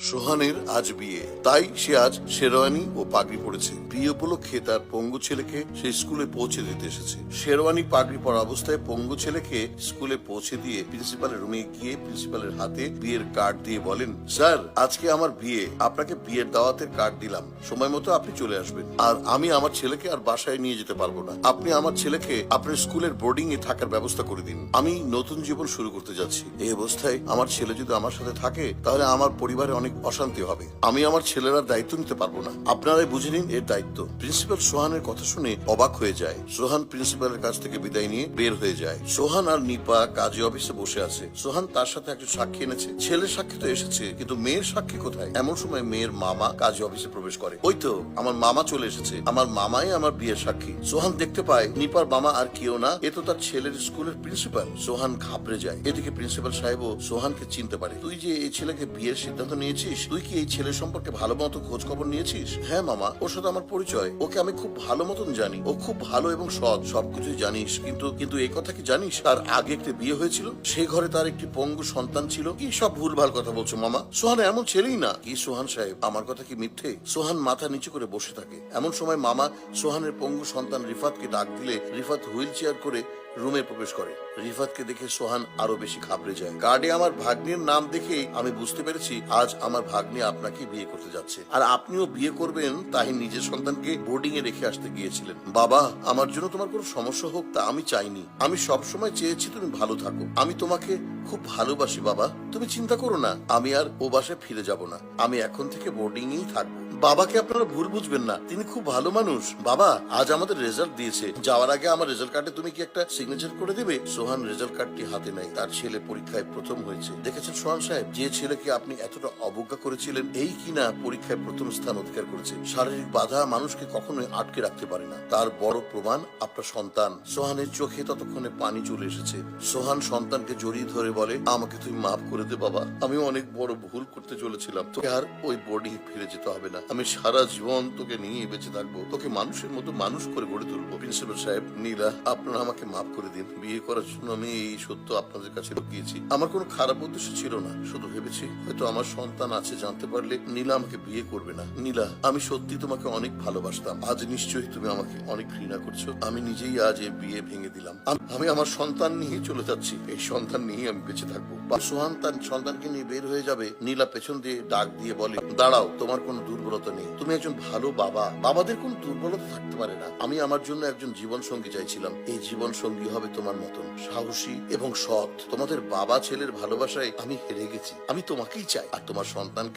সোহানের আজ বিয়ে। তাই সে আজ শেরওয়ানি ও পাগড়ি পড়েছে বিয়ে উপলক্ষে তার পঙ্গু ছেলেকে সে স্কুলে পৌঁছে দিতে এসেছে। শেরওয়ানি পাগড়ি পরা অবস্থায় পঙ্গু ছেলেকে স্কুলে পৌঁছে দিয়ে প্রিন্সিপালের রুমে গিয়ে প্রিন্সিপালের হাতে বিয়ের কার্ড দিয়ে বলেন, স্যার, আজকে আমার বিয়ে। আপনাকে বিয়ের দাওয়াতের কার্ড দিলাম। সময় মতো আপনি চলে আসবেন। আর আমি আমার ছেলেকে আর বাসায় নিয়ে যেতে পারব না। আপনি আমার ছেলেকে আপনার স্কুলের বোর্ডিং এ থাকার ব্যবস্থা করে দিন। আমি নতুন জীবন শুরু করতে যাচ্ছি। এই অবস্থায় আমার ছেলে যদি আমার সাথে থাকে, তাহলে আমার পরিবারে অনেক অশান্তি হবে। আমি আমার ছেলের দায়িত্ব নিতে পারব না। আপনারাই বুঝে নিন এর দায়িত্ব। প্রিন্সিপাল সোহানের কথা শুনে অবাক হয়ে যায়। সোহান প্রিন্সিপালের কাছ থেকে বিদায় নিয়ে বের হয়ে যায়। সোহান আর নিপা কাজী অফিসে বসে আছে। সোহান তার সাথে একজন সাক্ষী এনেছে। ছেলের সাক্ষী তো এসেছে, কিন্তু মেয়ের সাক্ষী কোথায়? এমন সময় মেয়ের মামা কাজী অফিসে প্রবেশ করে। ওই তো, আমার মামা চলে এসেছে। আমার মামাই আমার বিয়ের সাক্ষী। সোহান দেখতে পায়, নিপার মামা আর কেউ না। এ তো তার ছেলের স্কুলের প্রিন্সিপাল। সোহান ঘাবড়ে যায়। এদিকে প্রিন্সিপাল সাহেবও সোহানকে চিনতে পারে। তুই যে এই ছেলেকে বিয়ের সিদ্ধান্ত নিয়েছিস তুই কি এই ছেলের সম্পর্কে ভালো মতো খোঁজ খবর নিয়েছিস? হ্যাঁ মামা, ওর সাথে আমার পরিচয়। ওকে আমি খুব ভালো মতন জানি। ও খুব ভালো এবং সৎ, সবকিছুই জানিস। কিন্তু কিন্তু এই কথা কি জানিস? তার আগে একটি বিয়ে হয়েছিল। সেই ঘরে তার একটি পঙ্গু সন্তান ছিল। কি সব ভুলভাল কথা বলছো, মামা? সোহান এমন ছেলেই না। কি সোহান সাহেব? আমার কথা কি মিথ্যে? সোহান মাথা নিচু করে বসে থাকে। এমন সময় মামা সোহানের পঙ্গু সন্তান রিফাতকে ডাক দিলে রিফাত হুইল চেয়ার করে রুমে প্রবেশ করে। রিফাতকে দেখে সোহান আরও বেশি ঘাবড়ে যায়। কার্ডে আমার ভাগ্নির নাম দেখে আমি বুঝতে পেরেছি, আজ আমার ভাগ্নি আপনাকে বিয়ে করতে যাচ্ছে। আর আপনিও বিয়ে করবেন তাই নিজের সন্তানকে বোর্ডিং এ রেখে আসতে গিয়েছিলেন। বাবা, আমার জন্য তোমার কোনো সমস্যা হোক তা আমি চাইনি। আমি সব সময় চেয়েছি তুমি ভালো থাকো। আমি তোমাকে খুব ভালোবাসি, বাবা। তুমি চিন্তা করো না, আমি আর ও বাসায় ফিরে যাব না। আমি এখন থেকে বোর্ডিং এই থাকব। বাবাকে আপনারা ভুল বুঝবেন না। তিনি খুব ভালো মানুষ। বাবা, আজ আমাদের রেজাল্ট দিয়েছে। যাওয়ার আগে আমার রেজাল্ট কার্ডে তুমি কি একটা সিগনেচার করে দেবে? সোহান রেজাল্ট কার্ডটি হাতে নাই তার ছেলে পরীক্ষায় প্রথম হয়েছে। দেখেছেন সোহান সাহেব, যে ছেলেকে আপনি এতটা অবজ্ঞা করেছিলেন, এই কিনা পরীক্ষায় প্রথম স্থান অধিকার করেছে। শারীরিক বাধা মানুষকে কখনোই আটকে রাখতে পারে না। তার বড় প্রমাণ আপনার সন্তান। সোহানের চোখে ততক্ষণে পানি চলে এসেছে। সোহান সন্তানকে জড়িয়ে ধরে বলে, আমাকে তুমি মাফ করে দে বাবা। আমি অনেক বড় ভুল করতে চলেছিলাম। তোকে আর ওই বডি ফিরে যেতে হবে না। আমি সারা জীবন তোকে নিয়ে বেঁচে থাকব। তোকে মানুষের মতো মানুষ করে গড়ে তুলবো। প্রিন্সিপাল সাহেব, নীলা, আপনারা আমাকে মাফ করে দিন। বিয়ে করার জন্য আমি এই সত্য আপনাদের কাছে লুকিয়েছি। আমার কোনো খারাপ উদ্দেশ্য ছিল না। শুধু ভেবেছি, হয়তো আমার সন্তান আছে, জানতে পারলে নীলা আমাকে বিয়ে করবে না। নীলা, আমি সত্যি তোমাকে অনেক ভালোবাসতাম। আজ নিশ্চয়ই তুমি আমাকে অনেক ঘৃণা করছ। আমি নিজেই আজ এই বিয়ে ভেঙে দিলাম। আমি আমার সন্তান নিয়ে চলে যাচ্ছি। এই সন্তান নিয়ে আমি বেঁচে থাকব। সোহান তার সন্তানকে নিয়ে বের হয়ে যাবে, নীলা পেছন দিয়ে ডাক দিয়ে বলে, দাঁড়াও, তোমার কোনো দুর্বলতা নেই। তুমি একজন ভালো বাবা। বাবাদের কোনো দুর্বলতা থাকতে পারে না। আমি আমার জন্য একজন জীবন সঙ্গী চাইছিলাম। এই জীবন সঙ্গী হবে তোমার মতন সাহসী এবং সৎ। তোমাদের বাবা ছেলের ভালোবাসায় আমি হেরে গেছি। আমি তোমাকেই চাই। আর তোমার সন্তানকে